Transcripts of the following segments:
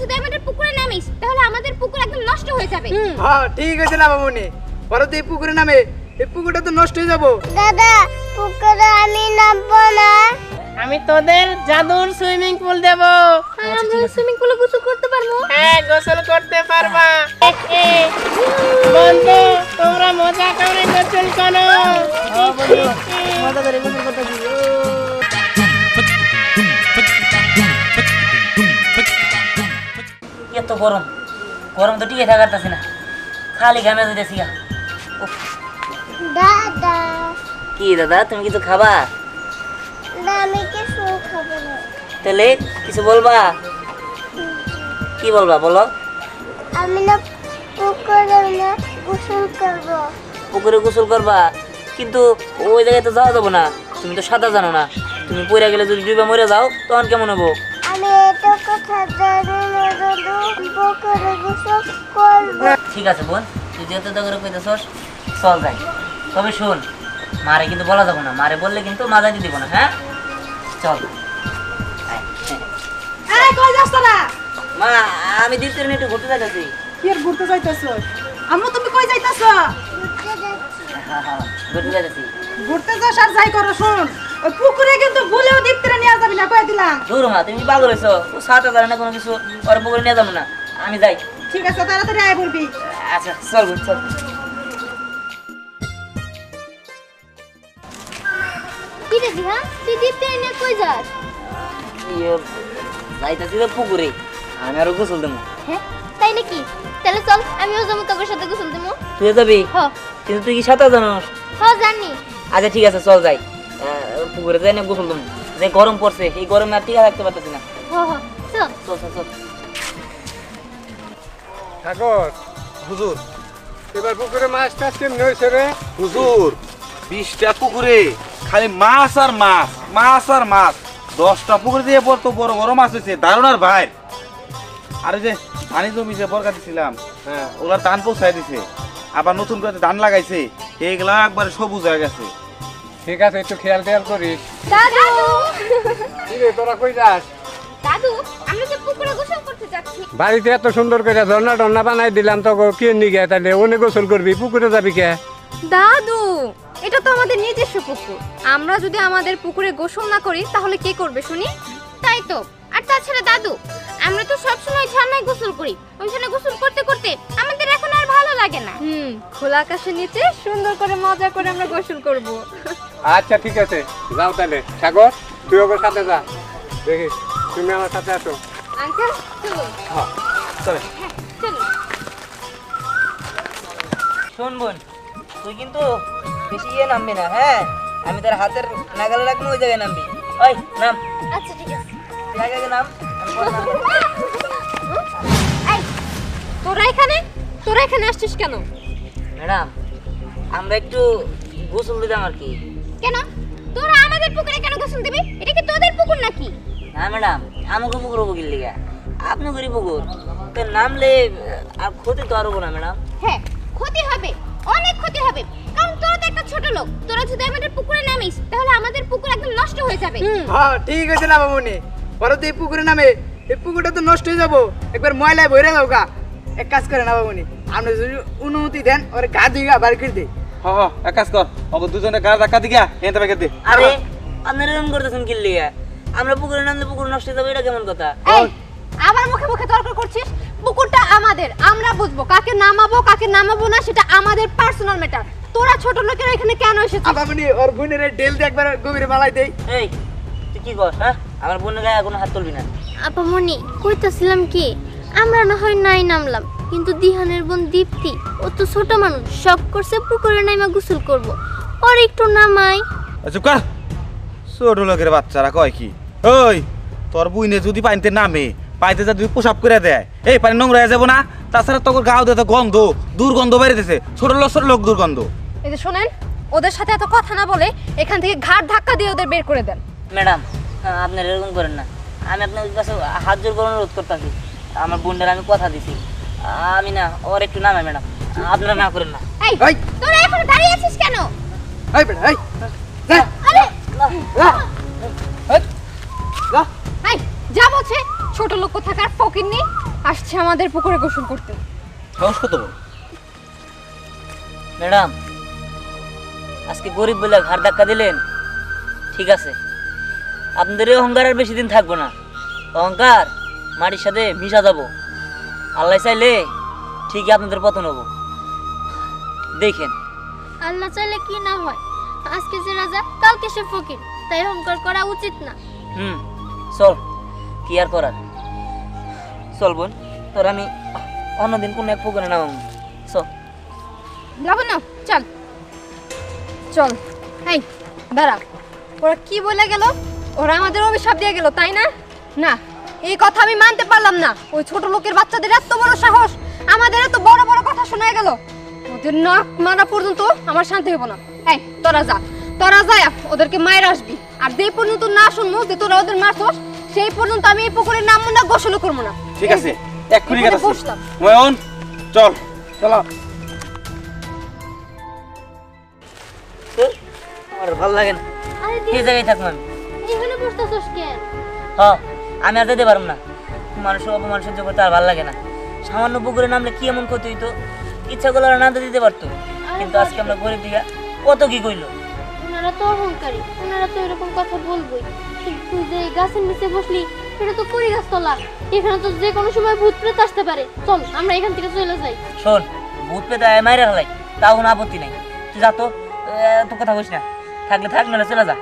যদি আমাদের পুকুরে নামিস তাহলে আমাদের পুকুর একদম নষ্ট হয়ে যাবে। হ্যাঁ ঠিক আছে না পরে তো পুকুরে নামে। এই পুকুরটা তো নষ্ট হয়ে যাব। দাদা পুকুরে আমি নামবো না। আমি তোদের জাদুর সুইমিং পুল দেব। আমরা সুইমিং পুলে গোসল করতে পারব? হ্যাঁ গোসল করতে পারবা। বন্ধু তোমরা মজা করে গোসল করো। মজা করে গোসল করতে এত গরম। গরম তো টিকে থাকার তাছে না। খালি ঘামে যেতেছি দাদা। কি দাদা তুমি কিছু খাবা? না আমি কিছু খাব না। তাহলে কিছু বলবা? কি বলবা বলো? আমি না পুকুরে না গোসল করব। পুকুরে গোসল করবা? কিন্তু ওই জায়গায় তো যাওয়া যাব না। তুমি তো সাঁতার জানো না। তুমি পড়ে গেলে যদি ডুবে মরে যাও তখন কেমন হব? আমি এটা কথা জানি না দাদু পুকুরে গোসল করব ঠিক আছে বোন তুই যেহেতু তো করে কইতেছস চল যাই। তবে শোন মারে কিন্তু বলা যাব না মারে বললে কিন্তু মাজা দিয়ে দিব না হ্যাঁ? চল। হ্যাঁ। এই কই যাস তোরা? মা আমি একটু ঘুরতে যাচ্ছি কি আর ঘুরতে যাইতেছ আম্মু তুমি কই যাইতেছ ঘুরতে ঘুরতে যাস আর যাই করো শোন। ওই পুকুরে কিন্তু ভুলেও দীপ্তিরে নিয়ে যাবি না কই দিলাম। দূর মা তুমি পাগল হয়েছো। ও সাঁতার জানে না কোনো কিছু ওর পুকুরে নিয়ে যাব না। আমি যাই। ঠিক আছে তাড়াতাড়ি আয় বলবি। আচ্ছা চল চল। দিহা তুই কই যাস? ইয়ে, যাইতাছি তো পুকুরে। আমি আরও গোসল দেবো। হ্যাঁ তাই নাকি? তাহলে চল আমিও যাব তোর সাথে গোসল দেবো। তুই যাবি? হ। কিন্তু তুই কি সাঁতার জানোস হ জানি। আচ্ছা ঠিক আছে চল যাই। পুকুরে যাই না গোসল যে গরম পড়ছে। এই গরমে আর টিকা থাকতে পারতেছি না। চল। চল চল ঠাকুর হুজুর। এবার পুকুরে মাছ টাছ কেমনি হয়েছে রে? হুজুর বিশটা পুকুরে খালি মাছ আর মাছ মাছ আর মাছ। দশটা পুকুরে দিয়ে পর তো বড় বড় মাছ হয়েছে দারুণ আর ভাই। আর যে ধানি জমি যে বরকা দিছিলাম হ্যাঁ। ওগুলা ধান পৌঁছায় দিছে। আবার নতুন করে ধান লাগাইছে এইগুলা একবারে সবুজ হয়ে গেছে। ঠিক আছে একটু খেয়াল টেয়াল করিস। দাদু! কি তোরা কই যাস? দাদু আমরা যে পুকুরে গোসল করতে যাচ্ছি। বাড়িতে এত সুন্দর করে ঝর্ণা টর্ণা বানাই দিলাম তো কে নিয়ে তাহলে ওনে গোসল করবি পুকুরে যাবি কে? দাদু এটা তো আমাদের নিজস্ব পুকুর। আমরা যদি আমাদের পুকুরে গোসল না করি তাহলে কে করবে শুনি? তাই তো। আর তাছাড়া দাদু আমরা তো সবসময় ঝর্ণায় গোসল করি। ওইখানে গোসল করতে করতে আমাদের এখন আর ভালো লাগে না। হুম খোলা আকাশের নিচে সুন্দর করে মজা করে আমরা গোসল করব। আচ্ছা ঠিক আছে। যাও তাহলে। সাগর তুই ওকে সাথে যা। দেখি তুমি আমার সাথে আসো আঙ্কেল চলুন। চলে। শোন বোন তুই কিন্তু বেশি ইয়ে নামবি না হ্যাঁ? আমি তোর হাতের নাগালে রাখব ওই জায়গায় নামবি। ওই নাম। আচ্ছা ঠিক আছে। আগে আগে নাম তোরা তোরা এখানে আসছিস কেন? ম্যাডাম আমরা একটু গোসল দিতাম আর কি। কেন? তোরা আমাদের পুকুরে কেন গোসল দিবি? এটা কি তোদের পুকুর নাকি? না ম্যাডাম আমাকে পুকুর হব কিনলে আপনি করি পুকুর। তো নামলে আর ক্ষতি তো আরও না ম্যাডাম। হ্যাঁ ক্ষতি হবে অনেক ক্ষতি হবে। কারণ তোরা তো একটা ছোট লোক। তোরা যদি আমাদের পুকুরে নামিস তাহলে আমাদের পুকুর একদম নষ্ট হয়ে যাবে। হ্যাঁ ঠিক আছে না বাবুনি পরে তো এই পুকুরে নামে এই পুকুরটা তো নষ্ট হয়ে যাব। একবার ময়লায় ভরে যাও গা। এক কাজ করে না বাবুনি আপনি যদি অনুমতি দেন ওর গা দুই গা বার করে দিই হ হ এক কাজ কর। ওকে দুজনে গাড়ি ধাক্কা দিগা এনতে প্যাকেট দে আরে আপনারা এরকম করতেছেন কিনলে আমরা পুকুরে নামলে পুকুর নষ্ট যাবে এটা কেমন কথা? এই মুখে মুখে তর্ক করছিস? পুকুরটা আমাদের আমরা বুঝব। কাকে নামাবো কাকে নামাবো না সেটা আমাদের পার্সোনাল ম্যাটার তোরা ছোট লোকেরা এখানে কেন এসেছিস? ওর বোনের ডেল দিয়ে একবার গভীরে মালাই দেই। এই তুই কি কর হ্যাঁ? আমার বোনের গায়ে কোনো হাত তুলবি না। আপামনি কইতাছিলাম কি? আমরা না হয় নাই নামলাম। কিন্তু দিহানের বোন দীপ্তি ও তো ছোট মানুষ শখ করছে পুকুরে নাইমা গোসল করব। ওর একটু নামাই। চুপ কর। ছোট লোকের বাচ্চারা কয় কি? ওই তোর বুইনে যদি পানিতে নামে পানিতে যা তুই পোশাক করে দেয় এই পানি নোংরা হয়ে যাব না? তাছাড়া তোর গাও দিয়ে তো গন্ধ দুর্গন্ধ বেরিয়েছে ছোট লোক ছোট লোক দুর্গন্ধ। এই যে শোনেন ওদের সাথে এত কথা না বলে এখান থেকে ঘাট ধাক্কা দিয়ে ওদের বের করে দেন। ম্যাডাম আপনার এরকম করেন না। আমি আপনার কাছে হাত জোর করে অনুরোধ করতেছি। আমার বোনদের আমি কথা দিছি। আমি না ওর একটু নামে ম্যাডাম। আপনারা না করেন না। এই তোরা এখন দাঁড়িয়ে আছিস কেন? এই বেটা এই। যা। আরে এই, যা। বলছে ছোট লোক থাকার ফকির নেই আসছে আমাদের পুকুরে গোসল করতে। সাহস কত ম্যাডাম আজকে গরিব বলে ঘাড় ধাক্কা দিলেন? ঠিক আছে। আপনাদের অহংকার আর বেশি দিন থাকব না। অহংকার মাটির সাথে মিশা যাব। আল্লাহ চাইলে ঠিকই আপনাদের পতন হব। দেখেন। আল্লাহ চাইলে কি না হয়? আজকে যে রাজা কালকে সে ফকির। তাই অহংকার করা উচিত না। হুম চল কি আর করার? চল বোন তোর আমি অন্যদিন কোন এক পুকুরে নামাবো। চল। লাবণ্য চল। চল। এই দাঁড়া। ওরা কি বলে গেল? ওরা আমাদের অভিশাপ দিয়ে গেল তাই না? না। এই কথা আমি মানতে পারলাম না। ওই ছোট লোকের বাচ্চাদের এত বড় সাহস। আমাদের এত বড় বড় কথা শোনা গেল। ওদের নাক মারা পর্যন্ত আমার শান্তি হব না। এই তোরা যা। তোরা যা ওদেরকে মায়ের আসবি। আর যে পর্যন্ত না শুনব যে তোরা ওদের মারছস সেই পর্যন্ত আমি এই পুকুরে নামবো না গোসলও করব না। ঠিক আছে গেছে বসলাম। ময়ন চল। চলো। আমার ভালো লাগে না। এই জায়গায় থাকব আমি এখানে বসতেছস কেন? হ আমি আর যেতে পারব না। মানুষের অপমান সহ্য করতে আর ভালো লাগে না। সামান্য পুকুরে নামলে কি এমন ক্ষতি হইতো? ইচ্ছা করলে নামতে দিতে পারতো। কিন্তু আজকে আমরা গরিব দিঘা কত কি কইলো? ওনারা তো অহংকারী। ওনারা তো এরকম কথা বলবোই। তুই যে গাছের নিচে বসলি এটা তো কুড়ি গাছ তলা এখানে তো যে কোনো সময় ভূত প্রেত আসতে পারে। চল আমরা এখান থেকে চলে যাই। শোন ভূত পেতে মাইরে হলাই তাও কোনো আপত্তি নাই। তুই যা তো তো কথা বলিস না। থাকলে থাক নাহলে চলে যা।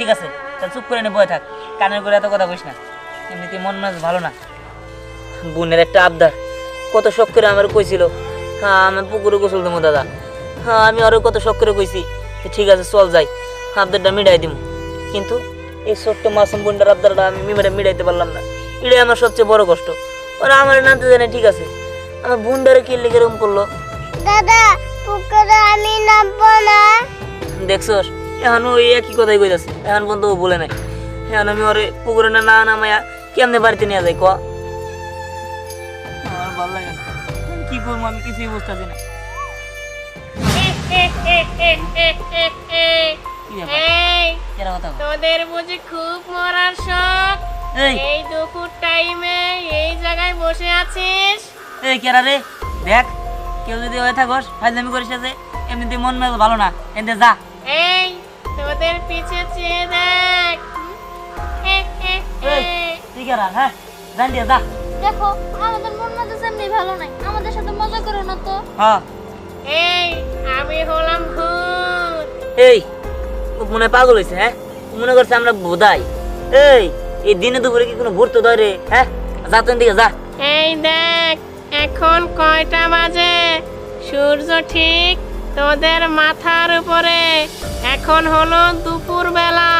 ঠিক আছে তাহলে চুপ করে নে বয়ে থাক। কানের করে এত কথা বলিস না। এমনিতে মন মাছ ভালো না। বোনের একটা আবদার। কত শখ করে আমার কইছিল হ্যাঁ আমি পুকুরে গোসল দেবো দাদা। হ্যাঁ আমি আরও কত শখ করে কইছি। যে ঠিক আছে চল যাই। আবদারটা মিটাই দিব কিন্তু এই ছোট্ট মাসুম বোনটার আবদারটা আমি মিমেটা মিটাইতে পারলাম না। এটাই আমার সবচেয়ে বড় কষ্ট। ওরা আমার নামতে জানে ঠিক আছে। আমার বোনটারে কি লেগে এরকম করল? দাদা পুকুরে আমি নামবো না। দেখছস? এখন ওই একই কথাই কইতাছে? এখন পর্যন্ত ও বলে নাই। এখন আমি ওরে পুকুরে না না নামায়া কেমনে বাড়িতে নিয়ে যাই ক? আমার ভালো লাগে না। কি করব আমি কিছুই বুঝতেছি না। এই কেরা তোদের বুঝি খুব মরার শখ। এই। এই দুপুর টাইমে এই জায়গায় বসে আছিস? এই কেরা রে? দেখ কেউ যদি হয়ে থাকস ফাইজলামি করিস এমনিতে মন মেজাজ ভালো না। এনতে যা। এই তোদের পিছে চেয়ে দেখ। কেরা হ্যাঁ? জান দিয়ে যা। দেখো আমাদের মন মেজাজ এমনি ভালো নাই। আমাদের সাথে মজা করো না তো। হ্যাঁ। এই আমি হলাম ভূত। এই ও মনে হয় পাগল হয়েছে হ্যাঁ? ও মনে করছে আমরা বোধাই এই এই দিনে দুপুরে কি কোনো ভূত ধরে হ্যাঁ? যা তোর দিকে যা। এই দেখ এখন কয়টা বাজে? সূর্য ঠিক তোদের মাথার উপরে। এখন হলো দুপুর বেলা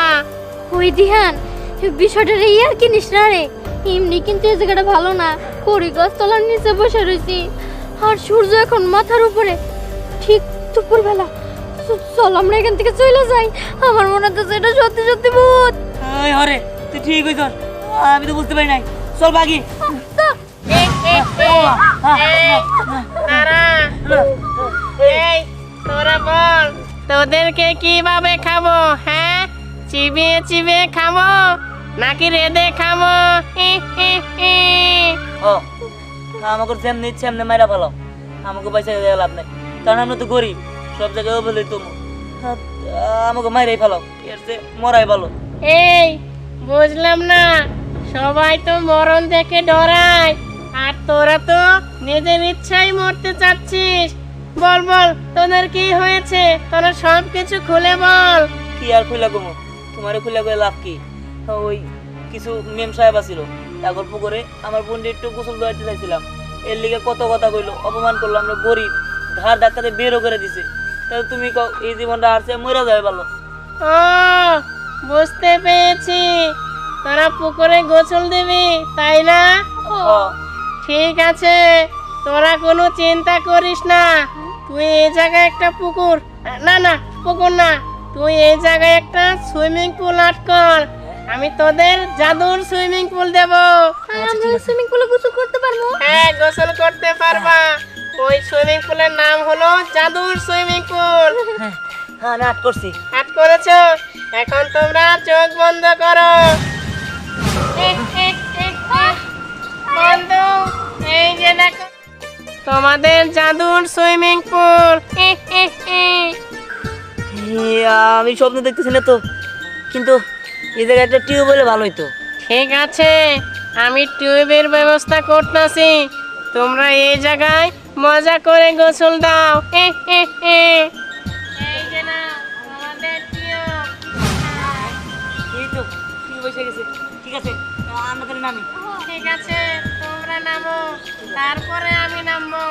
ওই দিহান বিষয়টা রে ইয়ার কিনিস না রে? এমনি কিন্তু এই জায়গাটা ভালো না। কড়ি গাছ তলার নিচে বসে রয়েছি। আর সূর্য এখন মাথার উপরে। ঠিক দুপুর বেলা চল আমরা এখান থেকে চলে যাই। আমার মনে হচ্ছে এটা সত্যি সত্যি ভূত। এই হরে তুই ঠিক হইছ? আমি তো বুঝতে পারি নাই। চল বাগি। এই, দাঁড়া। এই তোরা বল তোদেরকে কীভাবে খাব হ্যাঁ? চিবিয়ে চিবিয়ে খাব নাকি রেদে খাব। ও আমাকে যেমনি ইচ্ছে এমনি মাইরা ফেলো আমাকে পয়সা দেওয়া লাভ নাই। কারণ আমরা তো গরিব সব জায়গায় বলে তো আমাকে মাইরাই ফেলো এর যে মরাই ভালো। এই বুঝলাম না সবাই তো মরণ দেখে ডরায় আর তোরা তো নিজের ইচ্ছাই মরতে চাচ্ছিস। বল বল তোদের কি হয়েছে? তোরা সব কিছু খুলে বল। কি আর খুলা কমো? তোমার খুলা করে লাভ কি? ওই কিছু মেম সাহেব আছিল তারপর পুকুরে আমার বোনটি একটু গোসল দেওয়াতে চাইছিলাম। এর লিগে কত কথা কইলো অপমান করল আমরা গরিব। ঘাড় ডাক্তারে বেরও করে দিছে। তাহলে তুমি কও এই জীবনটা আর সে মরে যাবে ভালো ও বুঝতে পেরেছি। তোরা পুকুরে গোসল দিবি তাই না। ঠিক আছে। তোরা কোনো চিন্তা করিস না। তুই এই জায়গায় একটা পুকুর। না না পুকুর না। তুই এই জায়গায় একটা সুইমিং পুল আট কর আমি তোদের জাদুর সুইমিং পুল দেব। হ্যাঁ, আমি সুইমিং পুলে গোসল করতে পারব। হ্যাঁ গোসল করতে পারবা। ওই সুইমিং পুলের নাম হলো জাদুর সুইমিং পুল। হ্যাঁ নাট করছি। আট করেছ? এখন তোমরা চোখ বন্ধ করো। বন্ধু এই যে দেখো। তোমাদের জাদুর সুইমিং পুল। আমি স্বপ্ন দেখতেছি না তো। কিন্তু এই জায়গায় একটা টিউব হলে ভালো হইতো। ঠিক আছে আমি টিউবের ব্যবস্থা করতেছি। তোমরা এই জায়গায় মজা করে গোসল দাও। তো ঠিক আছে আমরা তাহলে নামি। ঠিক আছে। নামো তারপরে আমি নামবো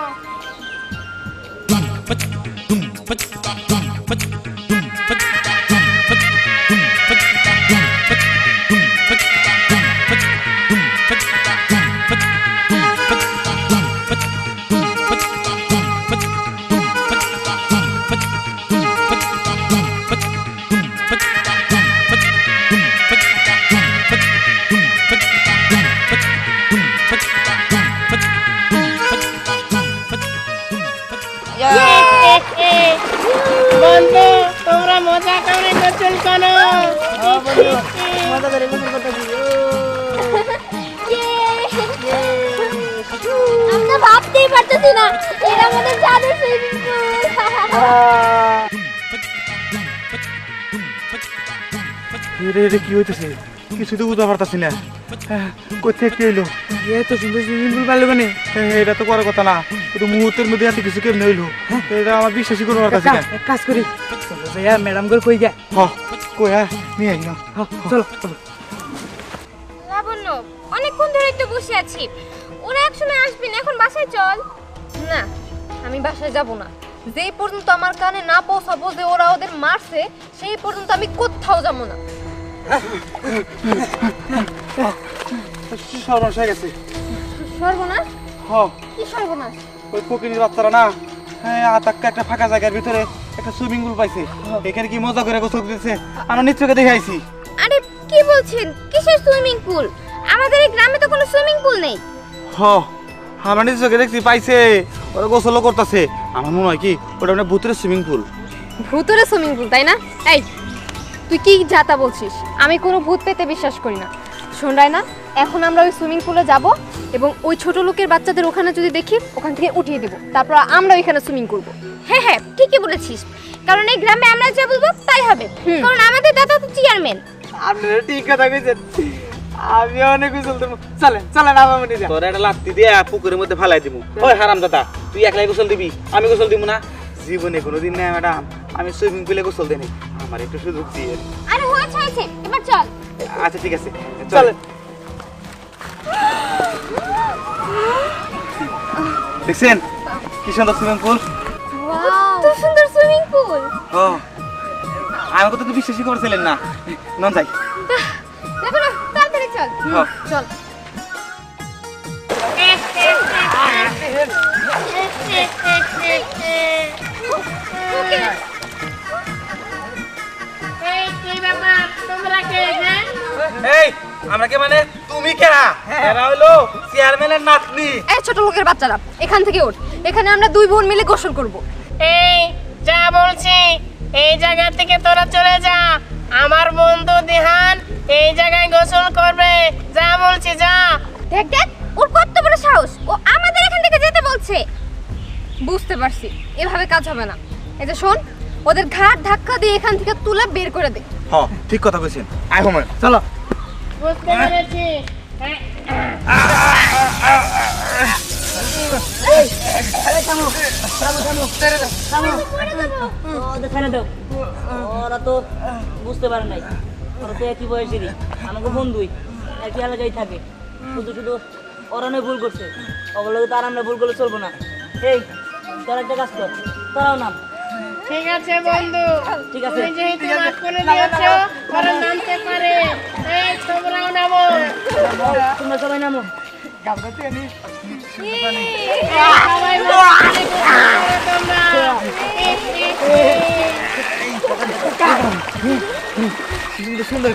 মজা করে গোসল করো। মজা করে গোসল করতেছি আমি ভাবতেই পারতেছি না এটা আমাদের জাদুর সুইমিং পুল রে রে কি হইতেছে? কিছু তো বুঝতে পারতাছি না। কোথায় কি হইল? এত সুন্দর সুইমিং পুল কেন হ্যাঁ, এটা তো করার কথা না। কিন্তু মুহূর্তের মধ্যে এত কিছু কেমনে হইল? এটা আমার বিশ্বাসই করতে পারতাছি না। এক কাজ করি। চলো যাইয়া ম্যাডাম করে কই গে হ কই হ্যাঁ নিয়ে আই না চলো চলো। লাবণ্য অনেকক্ষণ ধরে একটু বসে আছি। ওরা একসময় আসবে না এখন বাসায় চল। না আমি বাসায় যাব না। যেই পর্যন্ত আমার কানে না পৌঁছাবো যে ওরা ওদের মারছে সেই পর্যন্ত আমি কোথাও যাব না। সর্বনাশ হয়ে গেছে। সর্বনাশ? হ। কি সর্বনাশ? ওই বাচ্চারা না হ্যাঁ আতাক্কা একটা ফাঁকা জায়গার ভিতরে একটা সুইমিং পুল পাইছে। এখানে কি মজা করে গোসল দিতেছে আমরা নিশ্চয়কে দেখে আইছি। আরে কি বলছেন? কিসের সুইমিং পুল আমাদের এই গ্রামে তো কোনো সুইমিং পুল নেই। হ আমরা দেখছি পাইছে। ওরা গোসলও করতেছে। আমার মনে হয় কি ওটা মানে ভূতের সুইমিং পুল ভূতের সুইমিং পুল তাই না? এই তুই কি যাতা বলছিস? আমি কোনো ভূত পেতে বিশ্বাস করি না। শোন না এখন আমরা ওই সুইমিং পুলে যাব এবং ওই ছোট লোকের বাচ্চাদের ওখানে যদি দেখি ওখান থেকে উঠিয়ে দেবো। তারপর আমরা ওইখানে সুইমিং করব। হ্যাঁ হ্যাঁ ঠিকই বলেছিস। কারণ এই গ্রামে আমরা যা বলব তাই হবে। কারণ আমাদের দাদা তো চেয়ারম্যান আপনারা ঠিক কথা কইছেন। আমি অনেক গোসল দেবো চলেন চলেন আমার মনে যা তোর একটা লাত্তি দিয়ে পুকুরের মধ্যে ফালাই দিব ওই হারাম দাদা তুই একলাই গোসল দিবি? আমি গোসল দিব না। জীবনে কোনোদিন না ম্যাডাম। আমি সুইমিং পুলে গোসল দেনি আমার একটু সুযোগ দিয়ে আরে হয়েছে হয়েছে এবার চল আচ্ছা ঠিক আছে চলেন দেখছেন কি সুন্দর সুইমিং পুল কত সুন্দর সুইমিং পুল ও আমি কত তো বিশ্বাসই করছিলেন না নন যাই দেখো না তাড়াতাড়ি চল হ্যাঁ চল ওকে তোমরা কে হ্যাঁ এই আমরা কে মানে? তুমি কেনা এরা হইল চেয়ারম্যানের নাতনি। এই ছোট লোকের বাচ্চারা এখান থেকে ওঠ এখানে আমরা দুই বোন মিলে গোসল করব। এই যা বলছি এই জায়গা থেকে তোরা চলে যা। আমার বন্ধু দিহান এই জায়গায় গোসল করবে। যা বলছি যা। দেখ দেখ ওর কত বড় সাহস। ও আমাদের এখান থেকে যেতে বলছে। বুঝতে পারছি এভাবে কাজ হবে না। এই যে শোন ওদের ঘাট ধাক্কা দিয়ে এখান থেকে তুলে বের করে দে। হ ঠিক কথা কইছেন। আই হোমে চলো। বুঝতে পেরেছি। ওদের ওরা তো বুঝতে পারে নাই ওরা তো একই বয়সেরই আমাকে বন্ধুই একই এলাকায় থাকে শুধু শুধু ওরা নয় ভুল করছে ওগুলো তো আর আমরা ভুল করলে চলবো না এই তোরা একটা কাজ কর তোরাও নাম। ঠিক আছে বন্ধু। ঠিক আছে। তুমি যেহেতু মাফ করে দিয়েছ ওরা নামতে পারে। এই তোমরাও নামো। তোমরা সবাই নামো। সবাই তোমরা। সুন্দর সুন্দর।